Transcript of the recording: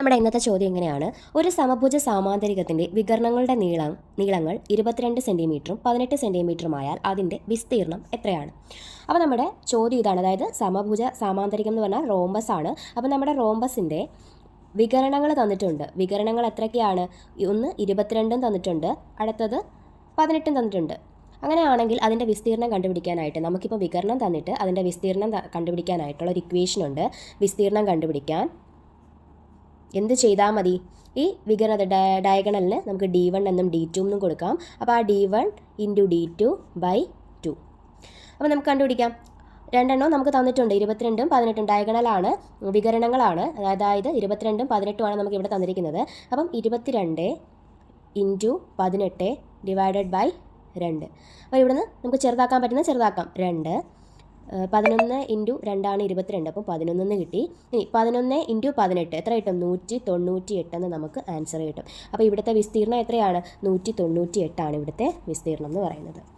നമ്മുടെ ഇന്നത്തെ ചോദ്യം എങ്ങനെയാണ് ഒരു സമഭുജ സാമാന്തരികത്തിന്റെ വികരണങ്ങളുടെ നീളം നീളങ്ങൾ ഇരുപത്തിരണ്ട് സെന്റിമീറ്ററും പതിനെട്ട് സെന്റിമീറ്ററുമായാൽ അതിന്റെ വിസ്തീർണം എത്രയാണ്? അപ്പോൾ നമ്മുടെ ചോദ്യം ഇതാണ്. അതായത് സമഭുജ സാമാന്തരികം എന്ന് പറഞ്ഞാൽ റോംബസ് ആണ്. അപ്പോൾ നമ്മുടെ റോംബസിന്റെ വികരണങ്ങൾ തന്നിട്ടുണ്ട്. വികരണങ്ങൾ എത്രയൊക്കെയാണ്? ഒന്ന് ഇരുപത്തിരണ്ടും തന്നിട്ടുണ്ട്. അടുത്തത് പതിനെട്ടും തന്നിട്ടുണ്ട്. അങ്ങനെയാണെങ്കിൽ അതിന്റെ വിസ്തീർണം കണ്ടുപിടിക്കാനായിട്ട് നമുക്കിപ്പോൾ വികരണം തന്നിട്ട് അതിന്റെ വിസ്തീർണം കണ്ടുപിടിക്കാനായിട്ടുള്ള ഒരു ഇക്വേഷൻ ഉണ്ട്. വിസ്തീർണം കണ്ടുപിടിക്കാൻ എന്ത് ചെയ്താൽ മതി? ഈ വികരണ ഡയ- ഡയഗണലിന് നമുക്ക് ഡി വൺ എന്നും ഡി ടു എന്നും കൊടുക്കാം. അപ്പോൾ ആ D one into D two by two. അപ്പോൾ നമുക്ക് കണ്ടുപിടിക്കാം. രണ്ടെണ്ണം നമുക്ക് തന്നിട്ടുണ്ട്. ഇരുപത്തിരണ്ടും പതിനെട്ടും ഡയഗണലാണ് വികരണങ്ങളാണ് അതായത് ഇരുപത്തിരണ്ടും പതിനെട്ടുമാണ് നമുക്ക് ഇവിടെ തന്നിരിക്കുന്നത്. അപ്പം ഇരുപത്തിരണ്ട് ഇന്റു പതിനെട്ട് ഡിവൈഡഡ് ബൈ രണ്ട്. അപ്പോൾ ഇവിടുന്ന് നമുക്ക് ചെറുതാക്കാൻ പറ്റുന്ന ചെറുതാക്കാം. രണ്ട് പതിനൊന്ന് ഇന്റു രണ്ടാണ് ഇരുപത്തിരണ്ട് അപ്പോൾ പതിനൊന്നെന്ന് കിട്ടി. ഇനി പതിനൊന്ന് ഇന്റു പതിനെട്ട് എത്ര കിട്ടും? നൂറ്റി തൊണ്ണൂറ്റി എട്ടെന്ന് നമുക്ക് ആൻസർ കിട്ടും. അപ്പോൾ ഇവിടുത്തെ വിസ്തീർണം എത്രയാണ്? നൂറ്റി തൊണ്ണൂറ്റി എട്ടാണ് ഇവിടുത്തെ വിസ്തീർണം എന്ന് പറയുന്നത്.